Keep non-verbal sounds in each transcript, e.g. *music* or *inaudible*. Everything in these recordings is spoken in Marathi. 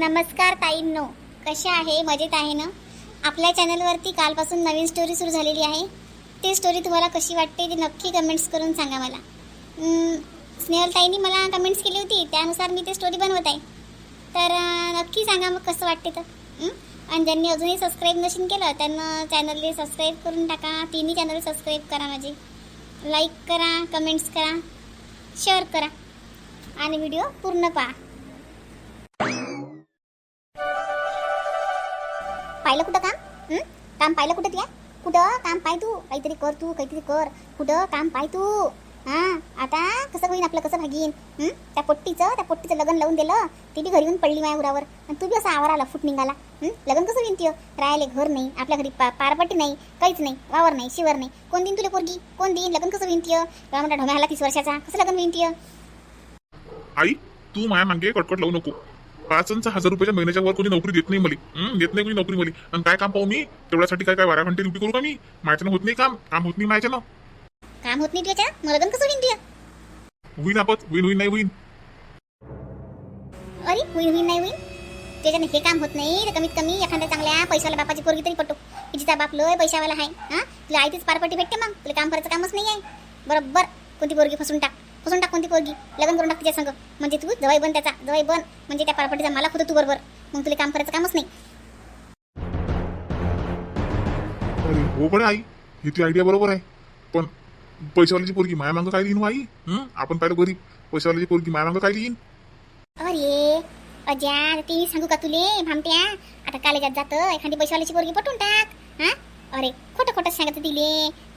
नमस्कार ताईंनो. कशा आहे? मजेत आहे ना? आपल्या चॅनलवरती कालपासून नवीन स्टोरी सुरू झालेली आहे. ती स्टोरी तुम्हाला कशी वाटते ती नक्की कमेंट्स करून सांगा मला. स्नेहलताईंनी मला कमेंट्स केली होती. त्यानुसार मी ती स्टोरी बनवत आहे. तर नक्की सांगा मग कसं वाटते तर. आणि ज्यांनी अजूनही सबस्क्राईब नशीन केलं त्यांना चॅनलला सबस्क्राईब करून टाका. तिन्ही चॅनल सबस्क्राईब करा माझे. लाईक करा कमेंट्स करा शेअर करा. आणि व्हिडिओ पूर्ण पहा. पाहिलं कुठं काम? हं? काम पाहिलं कुठं तुया कुठं काम पाय तू? काहीतरी कर तू काहीतरी कर. कुठं काम पाय तू? हा आता कसं होईन आपलं? कसं भागीन? हं? त्या पोट्टीचं त्या पोट्टीचं लग्न लावून दिलं ती बी घरी येऊन पडली माझ्या उरावर. आणि तू बी असा आवार आला फुट निघाला. हं? लग्न कसं होईन तियो राहायला घर नाही आपल्या घरी पा पारपट्टी नाही काहीच नाही वावर नाही शिवर नाही. कोण देईन तुला पोरगी? कोण देईन? लग्न कसं होईन तियो तेव्हा म्हणा आला तीस वर्षाचा. कसं लग्न होईन तियो आई तू माझ्या मागे कटकट लावू नको. पाच हजार रुपयाच्या महिन्याच्या वर कोणी नोकरी देत नाही मला. हं? देत नाही कोणी नोकरी मला. आणि काय काम पाहू मी? तेवढ्यासाठी काय काय बारा घंटे ड्युटी करू का मी? माझ्यानं होत नाही काम. काम होत नाही माझ्यानं. काम होत नाही लग्न कसं होईन आपत. होईन होईन नाही होईन. अरे होईन होईन नाही होईन? त्याच्याने हे काम होत नाही तर कमीत कमी एखाद्या चांगल्या पैशाला बापाची पोरगी तरी पटो. जिचा बाप लय पैशावाला आहे हा? तुला आई तीच पारपट्टी भेटते मग. तुला काम करायचं कामच नाही आहे. बरोबर. कोणती पोरगी फसून टाक. फसून टाक कोणती पोरगी? लग्न करून टाक तिच्या संग. म्हणजे तू जवाई बन त्याचा. जवाई बन. म्हणजे त्या पारपट्टीचा मालक होतो तू बरोबर मग तुला काम करायचं कामच नाही. अरे हो कडे आई. ही ती आयडिया बरोबर आहे. पण पैशावाल्याची पोरगी माया मागं काय लिहिन आई? हं? आपण पाहिलं गरीब. पैशावाल्याची पोरगी माया मागं काय लिहिन अरे अज्या ते सांगू का तुले? भामट्या आता कॉलेजात जातं. एखादी पैशावाल्याची पोरगी पटवून टाक. हा? अरे खोटं खोटं सांगायचं तिले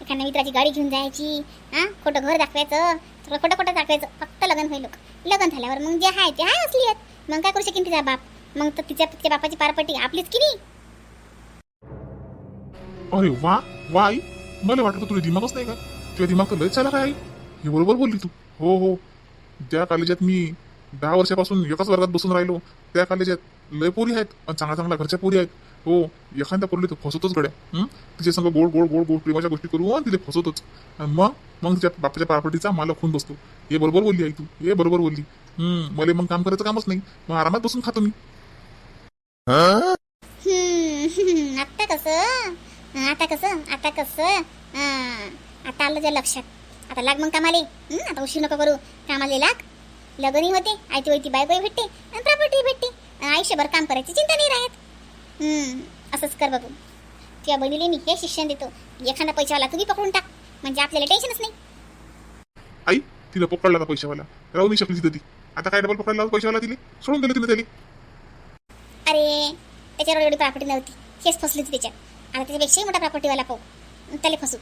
एखाद्या मित्राची गाडी घेऊन जायची. हा खोटं घर दाखवायचं. सगळं खोटं खोटं दाखवायचं. फक्त लग्न होईल. लोक लग्न झाल्यावर मग जे आहे ते आहे असली आहेत. मग काय करू शकेन तिचा बाप? मग तर तिच्या तिच्या बापाची पारपट्टी आपलीच की नाही? अरे वा वा आई. मला वाटलं तुला दिमागच नाही का? तुझ्या दिमाग तर लयच झाला काय आई. हे बरोबर बोलली तू. हो हो. ज्या कॉलेजात मी दहा वर्षापासून एकाच वर्गात बसून राहिलो त्या कॉलेजात लय पोरी आहेत आणि चांगल्या चांगल्या घरच्या पोरी आहेत. हो एखाद्या पोरीला तर फसवतोच गड्या. तिच्या संग गोड गोड गोड गोड प्रेमाच्या गोष्टी करू तिथे फसवतोच. आणि मग मग तिच्या बापाच्या प्रॉपर्टीचा मला खून बसतो. हे बरोबर बोलली आई तू. हे बरोबर बोलली. हम्म मला मग काम करायचं कामच नाही. मग आरामात बसून खातो मी. आता कसं? आता कसं? आता कसं? आता आलं त्या लक्षात. आता लाग मग कामाले. आता उशीर नको करू. कामाले लाग. लग्नही होते आयती वैती बायकोही भेटते आणि प्रॉपर्टी भेटते. आयुष्यभर काम करायची चिंता नाही राहत. असंच कर बाबू. तुझ्या बहिणीला मी हे शिक्षण देतो. एखादा पैशावाला तुम्ही पकडून टाक. म्हणजे आपल्याला टेन्शनच नाही. आई तिला पकडला होता पैशावाला. राहू नाही शकली तिथं ती. आता काय डबल पकडला पैशावाला तिने? सोडून दिलं तिने त्याला अरे त्याच्यावर एवढी प्रॉपर्टी नव्हती. हेच फसली होती त्याच्यात. आता त्याच्यापेक्षाही मोठा प्रॉपर्टीवाला पाहू. त्याला फसू.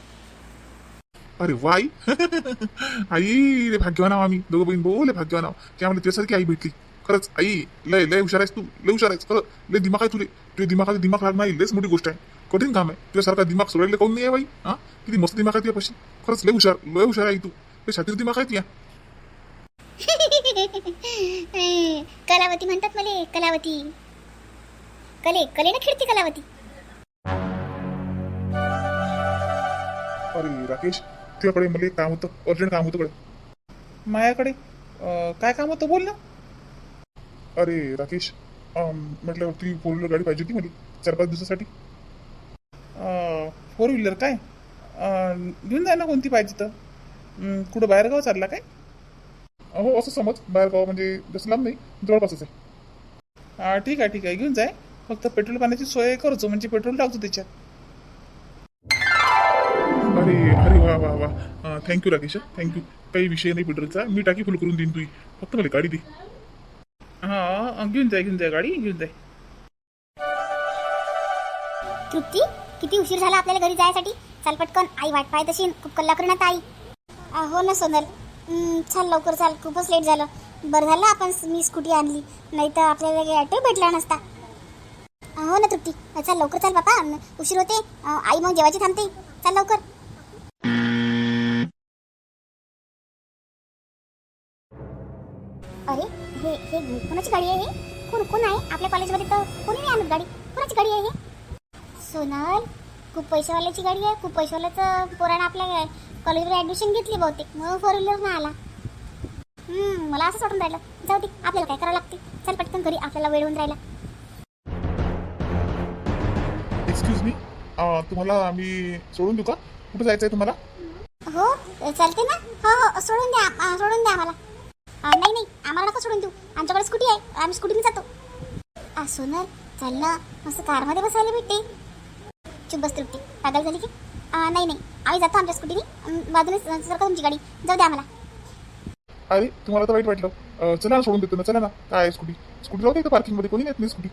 अरे वा आई. *laughs* रे भाग्यवान आहो आम्ही. दोघं बहीण लय भाग्यवान आहो. की आम्हाला त्यासारखी आई भेटली. खरंच आई लय लय हुशार आहेस तू लय हुशार आहेस. खरं लय दिमाग आहे तुले. तुझ्या दिमागात दिमाग लागणार नाही लयच मोठी गोष्ट आहे. कठीण काम आहे. तुझ्यासारखा दिमाग सोडायला काऊन नाही आहे बाई? हा? किती मस्त दिमाग आहे तुझ्यापाशी. खरंच लय हुशार लय हुशार आहे तू. लय छातीर दिमाग आहे तुया *laughs* कलावती म्हणतात मला कलावती. कले कलेनं खेळते कलावती. अरे राकेश तुझ्याकडे मला काम होतं. अर्जंट काम होतं कडे माझ्याकडे अं, काय काम होतं बोल ना. अरे राकेश म्हटलं ती फोर व्हीलर गाडी पाहिजे होती मला चार पाच दिवसासाठी. फोर व्हीलर काय? घेऊन जा ना कोणती पाहिजे तर. कुठं बाहेरगाव चालला काय? हो असं समज बाहेरगाव म्हणजे जसं लांब नाही जवळपासच आहे. ठीक आहे ठीक आहे घेऊन जाय. फक्त पेट्रोल पाण्याची सोय करतो म्हणजे पेट्रोल टाकतो त्याच्यात. अरे अरे वा वा वा. थँक्यू राकेश थँक्यू काही विषय नाही पेट्रोलचा मी टाकी फुल करून देईन तुझी फक्त मला गाडी दे. घेऊन जाय घेऊन जाय गाडी घेऊन जाय तृप्ती किती उशीर झाला आपल्याला घरी जायसाठी? चाल पटकन आई वाट पाहत असेल खूप कल्ला करण्यात आई. आ, हो ना सोनल. हं, चाल लवकर चाल खूपच लेट झालं. बरं झालं आपण मी स्कूटी आणली. नाही तर आपल्याला काही ऑटो भेटला नसता. आ, हो ना तृप्ती. चाल लवकर चाल बापा. न- उशीर होते. आ, आई मग जेवायची थांबते. चाल लवकर. अरे हे हे कोणाची गाडी आहे हे? कोण कोण आहे? आपल्या कॉलेजमध्ये तर कोणी नाही आणत गाडी. कोणाची गाडी आहे हे? सोनल खूप पैशावाल्याची गाडी आहे. खूप पैशावाल्याचं पोरानं आपल्या कॉलेजवर ॲडमिशन घेतली बहुतेक. मग फोर व्हीलर नाही आला. मला असंच वाटून राहिलं. जाऊ दे आपल्याला काय करावं लागते. चल पटकन घरी आपल्याला वेळ होऊन राहिला. एक्सक्यूज मी तुम्हाला आम्ही सोडून देऊ का? कुठं जायचं आहे तुम्हाला? हो चालते ना? हो हो सोडून द्या. सोडून द्या आम्हाला. नाही नाही आम्हाला नका सोडून देऊ. आमच्याकडे स्कूटी आहे. आम्ही स्कूटीने जातो. आ, सोनल चाल ना मस्त कारमध्ये बसायला भेटते. चुप बस तृप्ती पागल झाली की? नाही नाही. आम्ही जातो आमच्या स्कूटीने बाजूने सर का तुमची गाडी? जाऊ द्या आम्हाला. अरे तुम्हाला तर वाईट वाटलं. चला ना सोडून देतो ना चला ना. काय स्कूटी स्कूटी जाऊ दे पार्किंगमध्ये कोणी नाही स्कूटी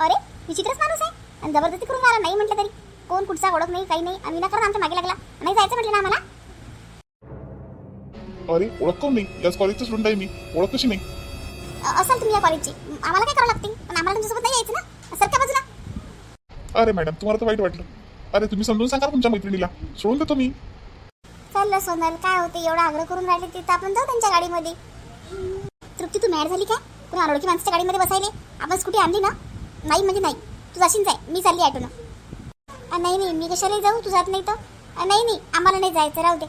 अरे विचित्रच माणूस आहे. आणि जबरदस्ती करून आला नाही म्हटलं तरी. कोण कुठचा ओळख नाही काही नाही. आणि विनाकारण आमच्या मागे लागला. नाही जायचं म्हटलं ना आम्हाला? अरे ओळख कोण नाही. याच कॉलेजचं स्टुडंट आहे मी. ओळख कशी नाही असाल तुम्ही या कॉलेजची आम्हाला काय करावं लागते? पण आम्हाला तुमच्यासोबत नाही यायचं ना? सरक्या बाजूला. अरे मॅडम तुम्हाला तर वाईट वाटलं. अरे तुम्ही समजून सांगा तुमच्या मैत्रिणीला. सोडून देतो मी. चाललं सोनल. काय होते? एवढा आग्रह करून राहिले तिथं आपण जाऊ त्यांच्या गाडीमध्ये. तृप्ती तू मॅड झाली काय? कोणी अनोळखी माणसाच्या गाडीमध्ये बसायले? आपण स्कूटी आणली ना? नाही म्हणजे नाही. तू जाशील जाय. मी चालली ऑटोनं अ, नाही नाही. मी कशाला जाऊ. तू जात नाही तर? नाही नाही. आम्हाला नाही जायचं. राहू दे.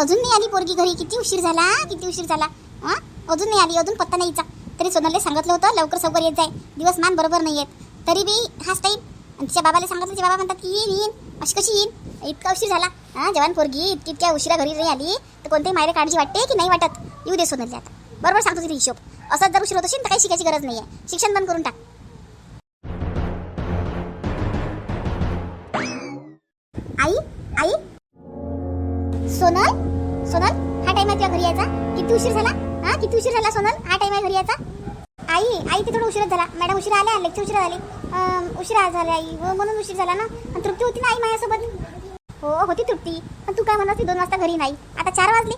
अजून नाही आली पोरगी घरी. किती उशीर झाला किती उशीर झाला. हां अजून नाही आली अजून पत्ता नाहीचा तरी सोनलले सांगितलं होतं लवकर सवकर येत जाय. दिवस मान बरोबर नाही येत. तरी बी हाच टाईम आणि तिच्या बाबाला सांगितलं तिच्या बाबा म्हणतात की येईन येईन. अशी कशी येईन? इतका उशीर झाला. हां जवान पोरगी इतकी इतक्या उशिरा घरी नाही आली. तर कोणत्याही मायरे काळजी वाटते की नाही वाटत? येऊ दे सोनलचे आता. बरोबर सांगतो तिथे हिशोब. असं जर उशीर होत असेल तर काही शिकायची गरज नाही आहे शिक्षण बंद करून टाक. सोनल? सोनल हा टाइम आहे तुझ्या घरी यायचा. किती उशीर झाला? हा किती उशीर झाला सोनल? हा टाइम आहे घरी यायचा. आई आई ते थोडं उशीरच झाला. मॅडम उशीर आल्या लेक्चर उशीर झाले अं, उशिरा झाला आई. हो म्हणून उशीर झाला ना. आणि तृप्ती होती ना आई माझ्यासोबत? हो होती तृप्ती. पण तू काय म्हणत ती दोन वाजता घरी नाही. आता चार वाजले.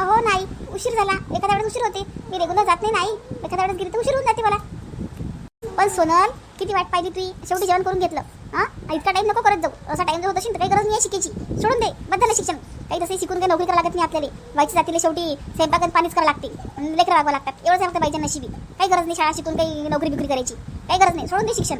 हो नाही. उशीर झाला. एखाद्या वेळेस उशीर होते. मी रेग्युलर जात नाही नाही एखाद्या वेळेस गेली तर उशीर होऊन जाते मला. पण सोनल किती वाट पाहिजे तुझी शेवटी जेवण करून घेतलं. हा? इतका टाइम नको करत जाऊ. असा टाइम जर होत असेल तर काही गरज नाही आहे शिकायची सोडून दे. बदल शिक्षण. काही तसे शिकून काही नोकरी करावं लागत नाही आपल्याला. व्हायची जातीला शेवटी स्वयंपाकात पाणीच करावं लागते. लेकर राहावं लागतात. एवढंच लागतं पाहिजे नशिबी. काही गरज नाही शाळा शिकून काही नोकरी बिकरी करायची. काही गरज नाही. सोडून दे शिक्षण.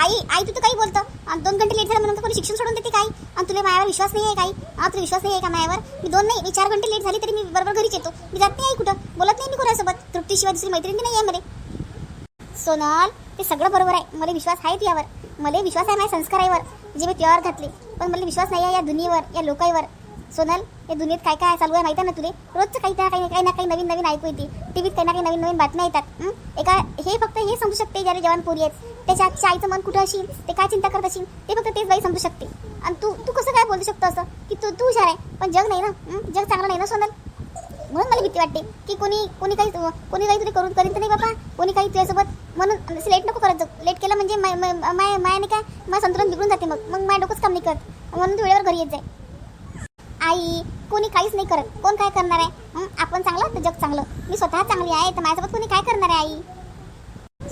आई आई तू तर काही बोलतं. आणि दोन घंटे लेट झालं म्हणून कोणी शिक्षण सोडून देते काय? आणि तुला मायावर विश्वास नाही आहे काही हा तुला विश्वास नाही आहे का मायावर मी दोन नाही मी चार घंटे लेट झाली तरी मी बरोबर घरीच येतो. मी जात नाही आई कुठं? बोलत नाही मी कोणासोबत. तृप्तीशिवाय दुसरी मैत्रिणी नाही आहे मध्ये सोनल ते सगळं बरोबर आहे. मला विश्वास आहे तुझ्यावर. मला विश्वास आहे माझ्या संस्कारावर जे मी तुझ्यावर घातले. पण मला विश्वास नाही आहे या दुनियेवर या लोकांवर सोनल या दुनियेत काय काय चालू आहे माहिती आहे ना तुले? रोजचं काही ना काही काही ना काही नवीन नवीन ऐकू येते. टीव्हीत काही ना काही नवीन नवीन बातम्या येतात. एका हे फक्त हे समजू शकते ज्याला जवान पोरी आहेत. त्याच्या आजच्या आईचं मन कुठं असेल? ते काय चिंता करत असेल? ते फक्त तेच बाई समजू शकते. आणि तू तू कसं काय बोलू शकतो असं? की तू तू हुशार आहे पण जग नाही ना? जग चांगलं नाही ना सोनल? म्हणून मला भीती वाटते की कोणी कोणी काही कोणी काही तुला करून करीन तर नाही बाबा कोणी काही तुझ्यासोबत म्हणून लेट नको करत जाऊ. लेट केलं म्हणजे माय माय माय- मायाने काय? माझं संतुलन बिघडून जाते मग. मग माय डोकंच काम नाही करत म्हणून तू वेळेवर घरी येत जाय. आई कोणी काहीच नाही करत. कोण काय करणार आहे? आपण चांगलं तर जग चांगलं. मी स्वतः चांगली आहे तर माझ्यासोबत कोणी काय करणार आहे आई?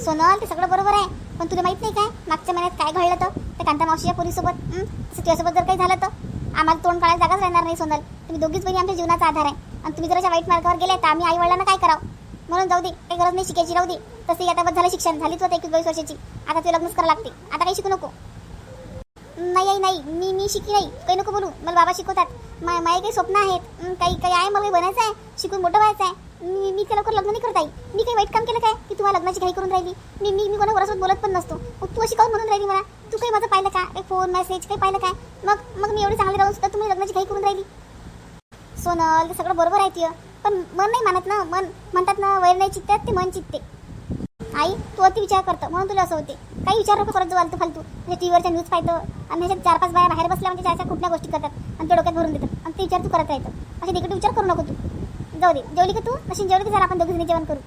सोनल ते सगळं बरोबर आहे. पण तुला माहीत नाही काय? मागच्या महिन्यात काय घडलं तर? त्या कांता मावशीच्या पोरीसोबत हं? तुझ्यासोबत जर काही झालं तर? आम्हाला तोंड काढायला जागाच राहणार नाही सोनल. तुम्ही दोघीच बहिणी आमच्या जीवनाचा आधार आहे. आणि तुम्ही जर अशा वाईट मार्गावर गेले तर आम्ही आई वडिलांना काय करावं? म्हणून जाऊ दे काही गरज नाही शिकायची राहू दे. तसे आता बस झालं शिक्षण झालीच होतं एकवीस बावीस वर्षाची. आता तुला लग्नच करावं लागते. आता काही शिकू नको. नाही आई नाही. मी मी शिकी नाही. काही नको बोलू. मला बाबा शिकवतात. मा माझे काही स्वप्न आहेत. काही काही आहे मला काही बनायचं आहे. शिकून मोठं व्हायचं आहे. मी मी त्या लवकर लग्न नाही करत आई? मी काही वाईट काम केलं काय? की तुम्हाला लग्नाची घाई करून राहिली? मी मी मी कोणा कोणासोबत बोलत पण नसतो. मग तू अशी काऊन म्हणून राहिली मला? तू काही माझं पाहिलं का? काही फोन मेसेज काही पाहिलं काय? मग मग मी एवढी चांगली राहून सुद्धा तुम्ही लग्नाची घाई करून राहिली? सोनल ते सगळं बरोबर आहे तिथं पण मन नाही मानत ना मन म्हणतात ना वैर नाही चित्ते ते मन चित्ते. आई तू अति विचार करतो म्हणून तुला असं होते. काही विचार नको करत जाऊ फालतू फालतू. म्हणजे टी व्हीवरच्या न्यूज पाहतो आणि ह्याच्यात चार पाच बाया बाहेर बसल्या म्हणजे त्याच्या कुठल्या गोष्टी करतात आणि ते डोक्यात भरून देतात आणि ते विचार तू करत राहतो. असे निगेटिव्ह विचार करू नको तू. जाऊ दे. जेवली का तू? अशी जेवली की जरा आपण दोघी जेवण करू.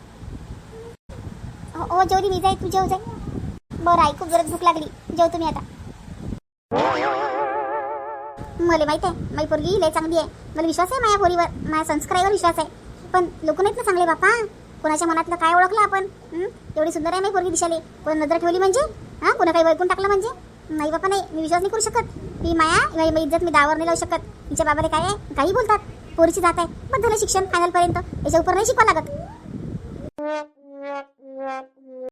हो हो, जेवली मी जाई तू जेव जाय. बरं आई खूप जोरात भूक लागली. जेव तुम्ही आता. मला माहीत आहे माझी पोरगी लय चांगली आहे. मला विश्वास आहे माझ्या पोरीवर माझ्या संस्कारावर विश्वास आहे. पण लोक नाहीत ना चांगले बापा. कोणाच्या मनातलं काय ओळखलं आपण? एवढी सुंदर आहे माझी पोरगी दिशाली कोण नजर ठेवली म्हणजे? हां? कोणा काही वैकून टाकलं म्हणजे? नाही बापा नाही. मी विश्वास नाही करू शकत. मी माया माझी इज्जत मी दावर नाही लावू शकत. तिच्या बाबाला काय आहे? काही बोलतात. पोरीची जात आहे. मग झालं शिक्षण फायनलपर्यंत याच्या उपर नाही शिकवा लागत.